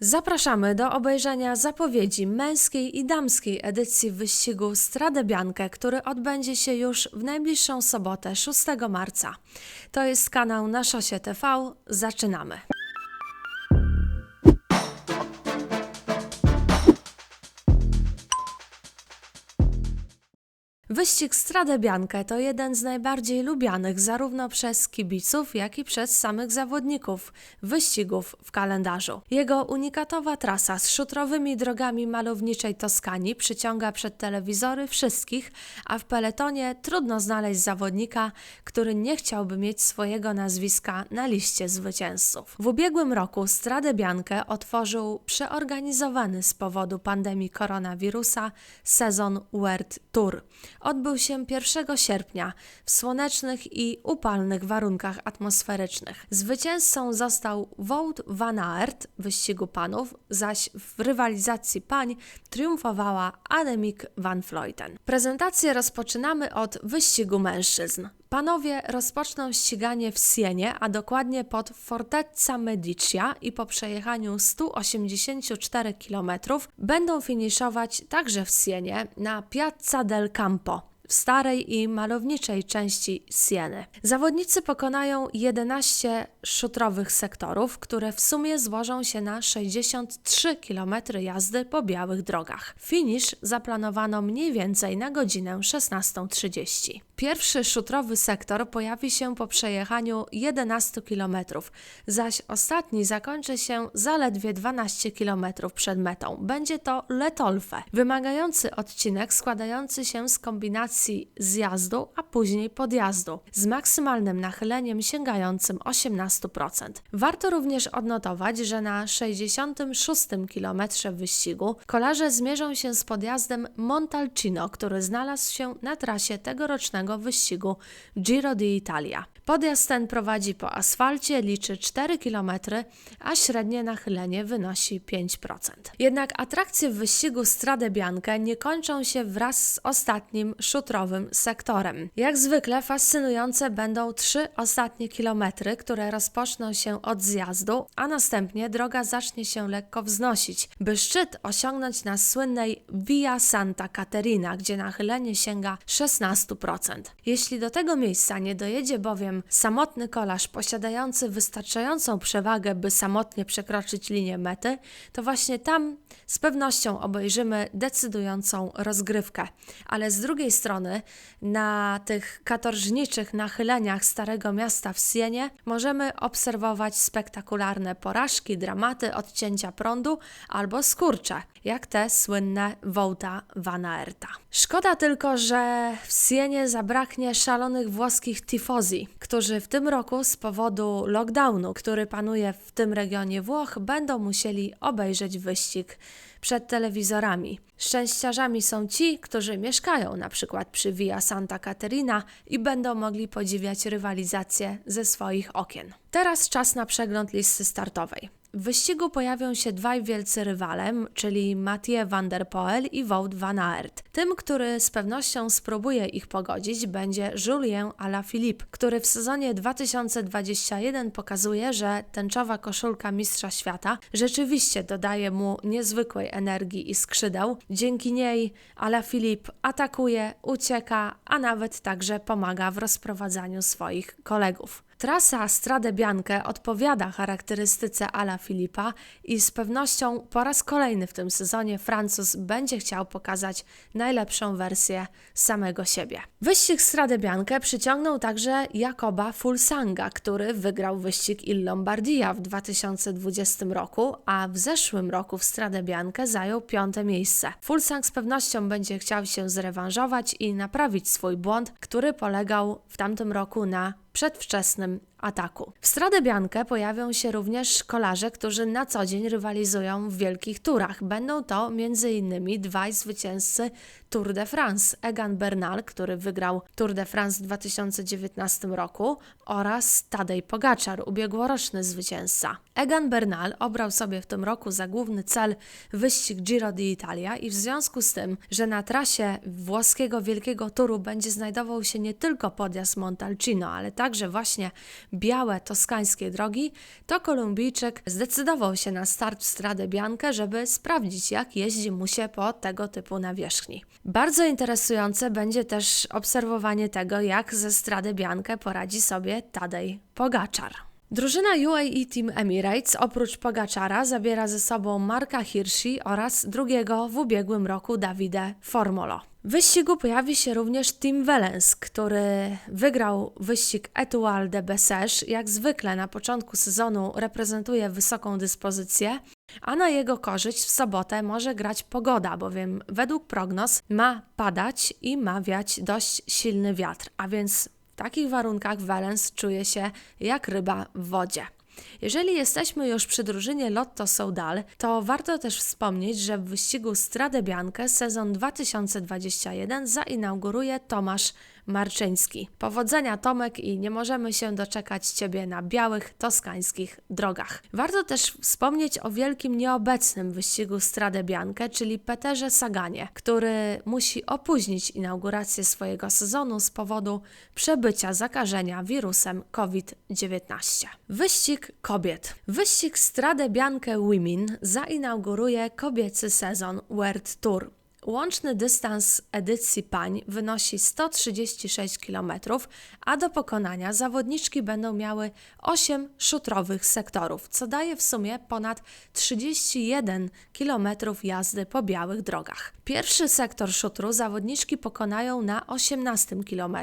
Zapraszamy do obejrzenia zapowiedzi męskiej i damskiej edycji wyścigu Strade Bianche, który odbędzie się już w najbliższą sobotę 6 marca. To jest kanał na Szosie TV. Zaczynamy. Wyścig Strade Bianche to jeden z najbardziej lubianych zarówno przez kibiców, jak i przez samych zawodników wyścigów w kalendarzu. Jego unikatowa trasa z szutrowymi drogami malowniczej Toskanii przyciąga przed telewizory wszystkich, a w peletonie trudno znaleźć zawodnika, który nie chciałby mieć swojego nazwiska na liście zwycięzców. W ubiegłym roku Strade Bianche otworzył przeorganizowany z powodu pandemii koronawirusa sezon World Tour odbył się 1 sierpnia w słonecznych i upalnych warunkach atmosferycznych. Zwycięzcą został Wout van Aert w wyścigu panów, zaś w rywalizacji pań triumfowała Annemiek van Vleuten. Prezentację rozpoczynamy od wyścigu mężczyzn. Panowie rozpoczną ściganie w Sienie, a dokładnie pod Fortezza Medicia i po przejechaniu 184 km będą finiszować także w Sienie na Piazza del Campo w starej i malowniczej części Sieny. Zawodnicy pokonają 11 szutrowych sektorów, które w sumie złożą się na 63 km jazdy po białych drogach. Finisz zaplanowano mniej więcej na godzinę 16.30. Pierwszy szutrowy sektor pojawi się po przejechaniu 11 km, zaś ostatni zakończy się zaledwie 12 km przed metą. Będzie to Letolfe, wymagający odcinek składający się z kombinacji zjazdu, a później podjazdu, z maksymalnym nachyleniem sięgającym 18%. Warto również odnotować, że na 66 km wyścigu kolarze zmierzą się z podjazdem Montalcino, który znalazł się na trasie tegorocznego wyścigu Giro d'Italia. Podjazd ten prowadzi po asfalcie, liczy 4 km, a średnie nachylenie wynosi 5%. Jednak atrakcje w wyścigu Strade Bianche nie kończą się wraz z ostatnim szutrowym sektorem. Jak zwykle fascynujące będą trzy ostatnie kilometry, które rozpoczną się od zjazdu, a następnie droga zacznie się lekko wznosić, by szczyt osiągnąć na słynnej Via Santa Caterina, gdzie nachylenie sięga 16%. Jeśli do tego miejsca nie dojedzie bowiem samotny kolarz posiadający wystarczającą przewagę, by samotnie przekroczyć linię mety, to właśnie tam z pewnością obejrzymy decydującą rozgrywkę. Ale z drugiej strony, na tych katorżniczych nachyleniach Starego Miasta w Sienie możemy obserwować spektakularne porażki, dramaty, odcięcia prądu albo skurcze, jak te słynne Wołta Van Aerta. Szkoda tylko, że w Sienie zabraknie szalonych włoskich tifozi, którzy w tym roku z powodu lockdownu, który panuje w tym regionie Włoch, będą musieli obejrzeć wyścig przed telewizorami. Szczęściarzami są ci, którzy mieszkają na przykład przy Via Santa Caterina i będą mogli podziwiać rywalizację ze swoich okien. Teraz czas na przegląd listy startowej. W wyścigu pojawią się dwaj wielcy rywale, czyli Mathieu van der Poel i Wout van Aert. Tym, który z pewnością spróbuje ich pogodzić, będzie Julien Alaphilippe, który w sezonie 2021 pokazuje, że tęczowa koszulka Mistrza Świata rzeczywiście dodaje mu niezwykłej energii i skrzydeł. Dzięki niej Alaphilippe atakuje, ucieka, a nawet także pomaga w rozprowadzaniu swoich kolegów. Trasa Strade Bianche odpowiada charakterystyce Ala Filipa i z pewnością po raz kolejny w tym sezonie Francuz będzie chciał pokazać najlepszą wersję samego siebie. Wyścig Strade Bianche przyciągnął także Jakoba Fulsanga, który wygrał wyścig Il Lombardia w 2020 roku, a w zeszłym roku w Strade Bianche zajął piąte miejsce. Fulsang z pewnością będzie chciał się zrewanżować i naprawić swój błąd, który polegał w tamtym roku na przedwczesnym ataku. W Stradę Biankę pojawią się również kolarze, którzy na co dzień rywalizują w wielkich turach. Będą to m.in. dwaj zwycięzcy Tour de France, Egan Bernal, który wygrał Tour de France w 2019 roku oraz Tadej Pogaczar, ubiegłoroczny zwycięzca. Egan Bernal obrał sobie w tym roku za główny cel wyścig Giro d'Italia i w związku z tym, że na trasie włoskiego Wielkiego Turu będzie znajdował się nie tylko podjazd Montalcino, ale także właśnie białe toskańskie drogi, to Kolumbijczyk zdecydował się na start w Stradę Biankę, żeby sprawdzić, jak jeździ mu się po tego typu nawierzchni. Bardzo interesujące będzie też obserwowanie tego, jak ze Strady Biankę poradzi sobie Tadej Pogaczar. Drużyna UAE Team Emirates oprócz Pogaczara zabiera ze sobą Marka Hirschi oraz drugiego w ubiegłym roku Davide Formolo. W wyścigu pojawi się również Team Valens, który wygrał wyścig Etoile de Bessèges. Jak zwykle na początku sezonu reprezentuje wysoką dyspozycję, a na jego korzyść w sobotę może grać pogoda, bowiem według prognoz ma padać i ma wiać dość silny wiatr, a więc w takich warunkach Valens czuje się jak ryba w wodzie. Jeżeli jesteśmy już przy drużynie Lotto Soudal, to warto też wspomnieć, że w wyścigu Strade Bianche sezon 2021 zainauguruje Tomasz Marczyński. Powodzenia Tomek i nie możemy się doczekać Ciebie na białych, toskańskich drogach. Warto też wspomnieć o wielkim nieobecnym wyścigu Strade Bianche, czyli Peterze Saganie, który musi opóźnić inaugurację swojego sezonu z powodu przebycia zakażenia wirusem COVID-19. Wyścig kobiet. Wyścig Strade Bianche Women zainauguruje kobiecy sezon World Tour. Łączny dystans edycji pań wynosi 136 km, a do pokonania zawodniczki będą miały 8 szutrowych sektorów, co daje w sumie ponad 31 km jazdy po białych drogach. Pierwszy sektor szutru zawodniczki pokonają na 18 km,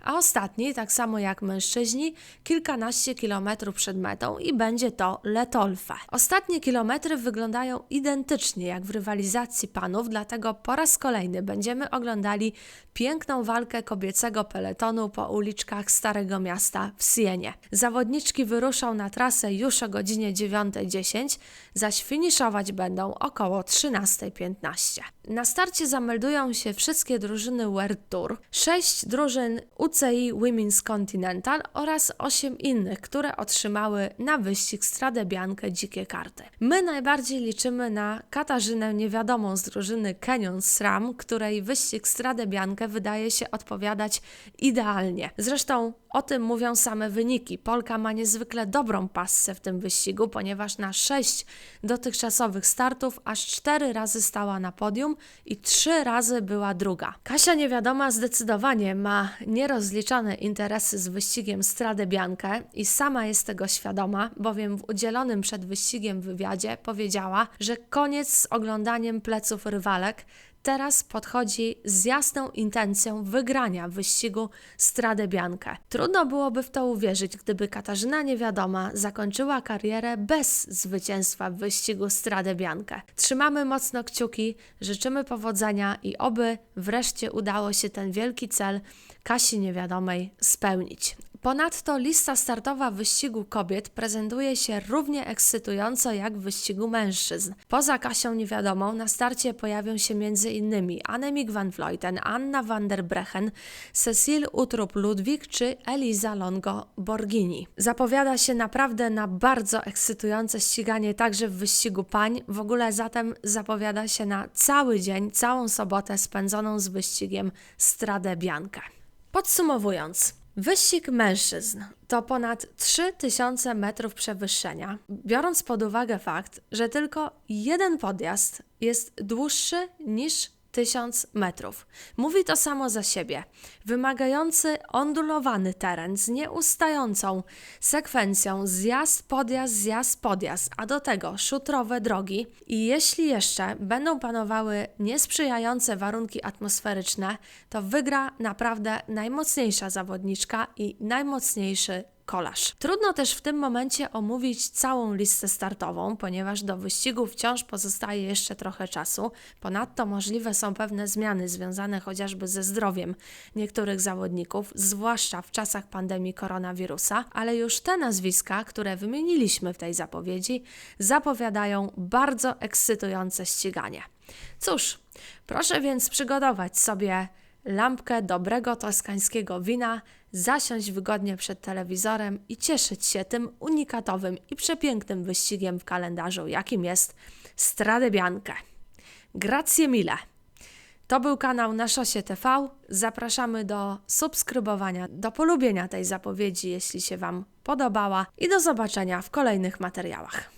a ostatni, tak samo jak mężczyźni, kilkanaście kilometrów przed metą i będzie to Letolfe. Ostatnie kilometry wyglądają identycznie jak w rywalizacji panów, dlatego po raz kolejny będziemy oglądali piękną walkę kobiecego peletonu po uliczkach Starego Miasta w Sienie. Zawodniczki wyruszą na trasę już o godzinie 9.10, zaś finiszować będą około 13.15. Na starcie zameldują się wszystkie drużyny World Tour, sześć drużyn UCI Women's Continental oraz osiem innych, które otrzymały na wyścig Stradę Biankę dzikie karty. My najbardziej liczymy na Katarzynę Niewiadomą z drużyny Canyon SRAM, której wyścig Stradę Biankę wydaje się odpowiadać idealnie. Zresztą o tym mówią same wyniki. Polka ma niezwykle dobrą pasję w tym wyścigu, ponieważ na sześć dotychczasowych startów aż cztery razy stała na podium i trzy razy była druga. Kasia niewiadoma zdecydowanie ma nierozliczone interesy z wyścigiem Stradę Biankę i sama jest tego świadoma, bowiem w udzielonym przed wyścigiem wywiadzie powiedziała, że koniec z oglądaniem pleców rywalek, teraz podchodzi z jasną intencją wygrania wyścigu Stradę Biankę. Trudno byłoby w to uwierzyć, gdyby Katarzyna Niewiadoma zakończyła karierę bez zwycięstwa w wyścigu Stradę Biankę. Trzymamy mocno kciuki, życzymy powodzenia i oby wreszcie udało się ten wielki cel Kasi Niewiadomej spełnić. Ponadto lista startowa wyścigu kobiet prezentuje się równie ekscytująco jak w wyścigu mężczyzn. Poza Kasią Niewiadomą na starcie pojawią się m.in. Annemik van Vleuten, Anna van der Brechen, Cecil Utrup-Ludwik czy Eliza Longo Borghini. Zapowiada się naprawdę na bardzo ekscytujące ściganie także w wyścigu pań. W ogóle zatem zapowiada się na cały dzień, całą sobotę spędzoną z wyścigiem Stradę Biankę. Podsumowując, Wyścig mężczyzn to ponad 3000 metrów przewyższenia, biorąc pod uwagę fakt, że tylko jeden podjazd jest dłuższy niż 1000 metrów. Mówi to samo za siebie. Wymagający ondulowany teren z nieustającą sekwencją zjazd, podjazd, zjazd, podjazd, a do tego szutrowe drogi i jeśli jeszcze będą panowały niesprzyjające warunki atmosferyczne, to wygra naprawdę najmocniejsza zawodniczka i najmocniejszy kolarz. Trudno też w tym momencie omówić całą listę startową, ponieważ do wyścigu wciąż pozostaje jeszcze trochę czasu. Ponadto możliwe są pewne zmiany związane chociażby ze zdrowiem niektórych zawodników, zwłaszcza w czasach pandemii koronawirusa, ale już te nazwiska, które wymieniliśmy w tej zapowiedzi, zapowiadają bardzo ekscytujące ściganie. Cóż, proszę więc przygotować sobie lampkę dobrego toskańskiego wina, zasiąść wygodnie przed telewizorem i cieszyć się tym unikatowym i przepięknym wyścigiem w kalendarzu, jakim jest Strade Bianche. Grazie mille! To był kanał na Szosie TV. Zapraszamy do subskrybowania, do polubienia tej zapowiedzi, jeśli się Wam podobała i do zobaczenia w kolejnych materiałach.